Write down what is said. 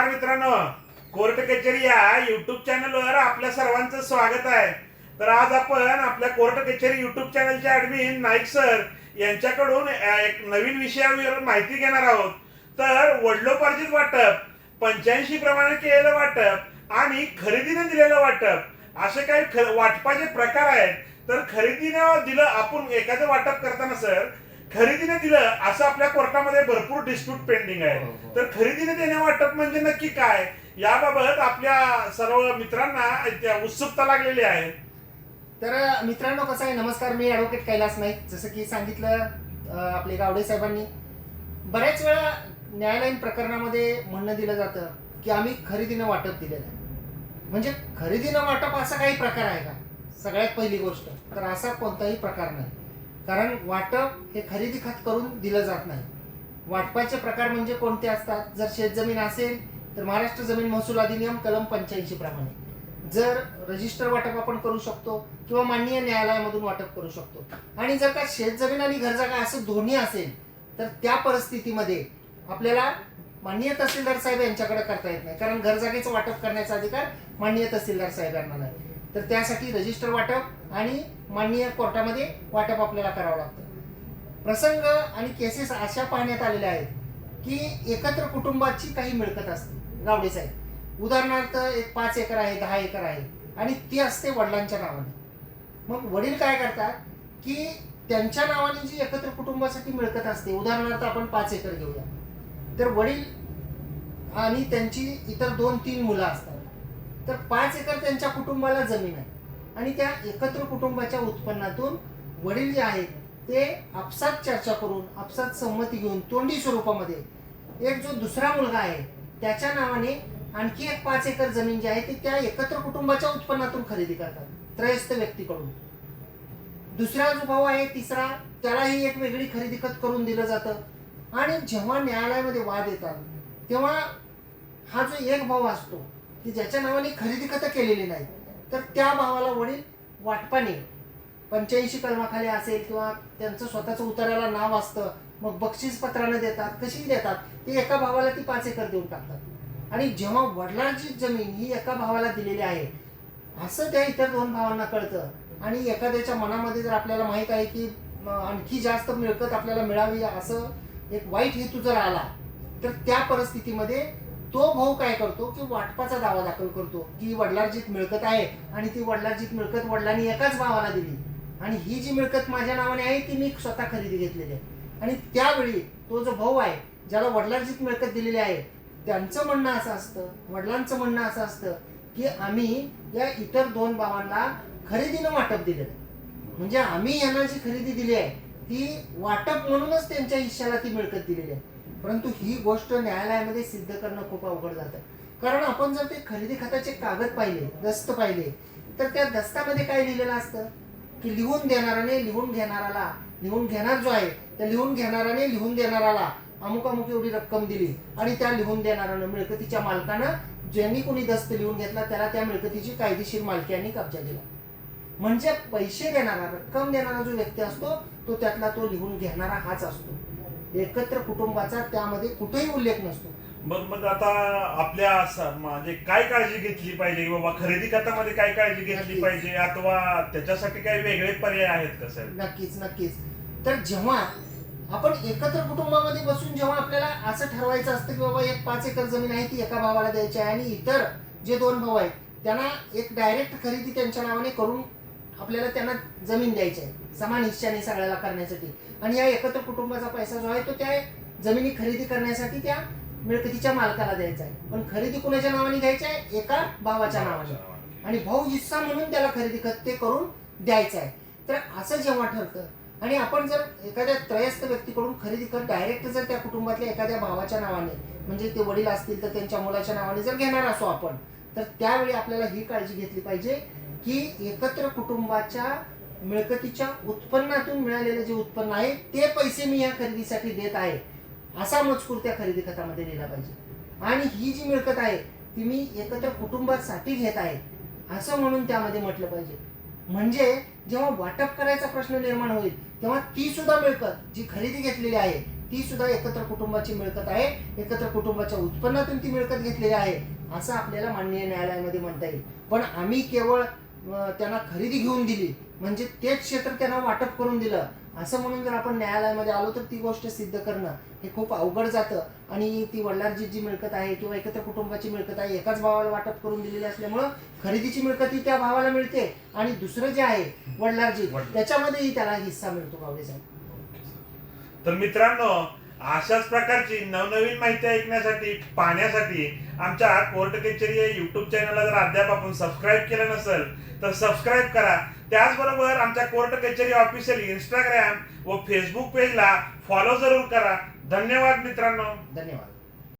नमस्कार मित्रांनो. कोर्ट कचेरी या युट्यूब चॅनलवर आपल्या सर्वांचं स्वागत आहे. तर आज आपण आपल्या कोर्ट कचेरी युट्यूब चॅनलचे ऍडमिन नाईक सर यांच्याकडून एक नवीन विषयावर माहिती घेणार आहोत. तर वडिलोपार्जित वाटप पंच्याऐंशी प्रमाणे केलेलं वाटप आणि खरेदीने दिलेलं वाटप असे काही वाटपाचे प्रकार आहेत. तर खरेदीने दिलं आपण एखादं वाटप करताना सर खरेदीने दिलं असं आपल्या कोर्टामध्ये भरपूर डिस्प्यूट पेंडिंग हो, आहे. हो. तर खरेदीने देणे वाटप म्हणजे नक्की काय? याबाबत आपल्या सर्व मित्रांना त्या उत्सुकता लागलेली आहे. तर मित्रांनो कसं आहे? नमस्कार मी ॲडव्होकेट कैलास नाईक. जसं की सांगितलं आपले गावडे साहेबांनी बऱ्याच वेळा न्यायालयीन प्रकरणामध्ये म्हणणं दिलं जातं की आम्ही खरेदीनं वाटप दिलेलं आहे. म्हणजे खरेदीनं वाटप असा काही प्रकार आहे का? सगळ्यात पहिली गोष्ट. तर असा कोणताही प्रकार नाही. कारण वाटप हे खरेदी खत करून दिलं जात नाही. वाटपाचे प्रकार म्हणजे कोणते असतात? जर शेतजमीन असेल तर महाराष्ट्र जमीन महसूल अधिनियम कलम पंच्याऐंशी प्रमाणे. जर रजिस्टर वाटप आपण करू शकतो किंवा माननीय न्यायालयामधून वाटप करू शकतो. आणि जर का शेतजमीन आणि घरजागा असं दोन्ही असेल तर त्या परिस्थितीमध्ये आपल्याला माननीय तहसीलदार साहेब यांच्याकडे करता येत नाही. कारण घरजागेचं वाटप करण्याचा अधिकार माननीय तहसीलदार साहेबांना नाही. तर त्यासाठी रजिस्टर वाटप आणि माननीय कोर्टामध्ये वाटप आपल्याला करावं लागतं. प्रसंग आणि केसेस अशा पाहण्यात आलेल्या आहेत की एकत्र कुटुंबाची काही मिळकत असते. गावडे साहेब. उदाहरणार्थ एक पाच एकर आहे दहा एकर आहे आणि ती असते वडिलांच्या नावाने. मग वडील काय करतात की त्यांच्या नावाने जी एकत्र कुटुंबासाठी मिळकत असते उदाहरणार्थ आपण पाच एकर घेऊया. तर वडील आणि त्यांची इतर दोन तीन मुलं असतात. तर पाच एकर त्यांच्या कुटुंबाला जमीन आहे. आणि त्या एकत्र कुटुंबाच्या उत्पन्नातून वडील जे आहेत ते आपसात चर्चा करून आपसात संमती घेऊन तोंडी स्वरूपामध्ये एक जो दुसरा मुलगा आहे त्याच्या नावाने आणखी एक पाच एकर जमीन जी आहे ती त्या एकत्र कुटुंबाच्या उत्पन्नातून खरेदी करतात त्रयस्थ व्यक्तीकडून. दुसरा जो भाऊ आहे तिसरा त्यालाही एक वेगळी खरेदी खत करून दिलं जातं. आणि जेव्हा न्यायालयामध्ये वाद येतात तेव्हा हा जो एक भाऊ असतो की ज्याच्या नावाने खरेदी खतं केलेली नाही तर त्या भावाला वडील वाटपाने पंच्याऐंशी कलमाखाली असेल किंवा त्यांचं स्वतःचं उताराला नाव असतं मग बक्षीस पत्रानं देतात कशी देतात ते एका भावाला ती पाच एकर देऊन टाकतात. आणि जेव्हा वडिलांची जमीन ही एका भावाला दिलेली आहे असं त्या इतर दोन भावांना कळतं. आणि एखाद्याच्या मनामध्ये जर आपल्याला माहीत आहे की आणखी जास्त मिळकत आपल्याला मिळावी असं एक वाईट हेतू जर आला तर त्या परिस्थितीमध्ये तो भाऊ काय करतो की वाटपाचा दावा दाखल करतो. की वडिलार्जित मिळकत आहे आणि ती वडिलार्जित मिळकत वडिलांनी एकाच भावाला दिली. आणि ही जी मिळकत माझ्या नावाने आहे ती मी स्वतः खरेदी घेतलेली आहे. आणि त्यावेळी तो जो भाऊ आहे ज्याला वडिलार्जित मिळकत दिलेली आहे त्यांचं म्हणणं असं असतं वडिलांचं म्हणणं असं असतं की आम्ही या इतर दोन भावांना खरेदीनं वाटप दिलेलं आहे. म्हणजे आम्ही यांना जी खरेदी दिली आहे ती वाटप म्हणूनच त्यांच्या हिश्श्याला ती मिळकत दिलेली आहे. परंतु ही गोष्ट न्यायालयामध्ये सिद्ध करणं खूप अवघड जातं. कारण आपण जर ते खरेदी खताचे कागद पाहिले दस्त पाहिले तर त्या दस्तामध्ये काय लिहिलेलं असतं? की लिहून देणाराने लिहून घेणाराला लिहून घेणार जो आहे त्या लिहून घेणाराने लिहून देणाराला अमुक अमुक एवढी रक्कम दिली आणि त्या लिहून देणाऱ्यानं मिळकतीच्या मालकानं ज्यांनी कोणी दस्त लिहून घेतला त्याला त्या मिळकतीची कायदेशीर मालकी आणि कब्जा दिला म्हणजे पैसे देणारा रक्कम देणारा जो व्यक्ती असतो तो त्यातला तो लिहून घेणारा हाच असतो. एकत्र कुटुंबाचा त्यामध्ये कुठेही उल्लेख नसतो. मग मग आता आपल्या स- म्हणजे काय काळजी घेतली पाहिजे? बाबा खरेदी खतामध्ये काय काळजी घेतली नक्कीच. पाहिजे? अथवा त्याच्यासाठी काही वेगळे पर्याय आहेत का साहेब? नक्कीच नक्कीच. तर जेव्हा आपण एकत्र कुटुंबामध्ये बसून जेव्हा आपल्याला असं ठरवायचं असतं की बाबा एक पाच एकर जमीन आहे ती एका भावाला द्यायची आहे आणि इतर जे दोन भाऊ आहेत त्यांना एक डायरेक्ट खरेदी त्यांच्या नावाने करून आपल्याला त्यांना जमीन द्यायची आहे. समान हिश्श्याने सगळ्याला करण्यासाठी. आणि या एकत्र कुटुंबाचा पैसा जो आहे तो त्या जमिनी खरेदी करण्यासाठी त्या मिळकतीच्या मालकाला द्यायचा आहे. पण खरेदी कुणाच्या नावाने घ्यायची आहे? एका भावाच्या नावाने. आणि भाऊ हिस्सा म्हणून त्याला खरेदी खत ते करून द्यायचं आहे. तर असं जेव्हा ठरतं आणि आपण जर एखाद्या त्रयस्थ व्यक्तीकडून खरेदी कर डायरेक्ट जर त्या कुटुंबातल्या एखाद्या भावाच्या नावाने म्हणजे ते वडील असतील तर त्यांच्या मुलाच्या नावाने जर घेणार असो आपण तर त्यावेळी आपल्याला ही काळजी घेतली पाहिजे. की एकत्र कुटुंबाच्या मिळकतीच्या उत्पन्नातून मिळालेलं जे उत्पन्न आहे ते पैसे मी या खरेदीसाठी देत आहे असा मजकूर त्या खरेदी खतामध्ये लिहिला पाहिजे. आणि ही जी मिळकत आहे ती मी एकत्र कुटुंबासाठी घेत आहे असं म्हणून त्यामध्ये म्हटलं पाहिजे. म्हणजे जेव्हा वाटप करायचा प्रश्न निर्माण होईल तेव्हा ती सुद्धा मिळकत जी खरेदी घेतलेली आहे ती सुद्धा एकत्र कुटुंबाची मिळकत आहे एकत्र कुटुंबाच्या उत्पन्नातून ती मिळकत घेतलेली आहे असं आपल्याला माननीय न्यायालयामध्ये म्हणता येईल. पण आम्ही केवळ त्यांना खरेदी घेऊन दिली. म्हणजे तेच क्षेत्र त्यांना वाटप करून दिलं. असं म्हणून जर आपण न्यायालयामध्ये आलो तर ती गोष्ट सिद्ध करणं हे खूप अवघड जातं. आणि ती वडिलांची जी मिळकत आहे किंवा एकत्र कुटुंबाची मिळकत आहे एकाच भावाला वाटप करून दिलेली असल्यामुळं खरेदीची मिळकत ही त्या भावाला मिळते. आणि दुसरं जे आहे वडिलांची. त्याच्यामध्येही त्याला हिस्सा मिळतो साहेब. तर मित्रांनो अशाच प्रकारची नवनवीन माहिती ऐकण्यासाठी पाहण्यासाठी आमच्या कोर्ट कचेरी या युट्यूब चॅनलला जर अद्याप आपण सबस्क्राईब केलं नसेल तर सबस्क्राईब करा. त्याचबरोबर आमच्या कोर्ट कचेरी ऑफिशियल इंस्टाग्राम व फेसबुक पेजला फॉलो जरूर करा. धन्यवाद मित्रांनो. धन्यवाद.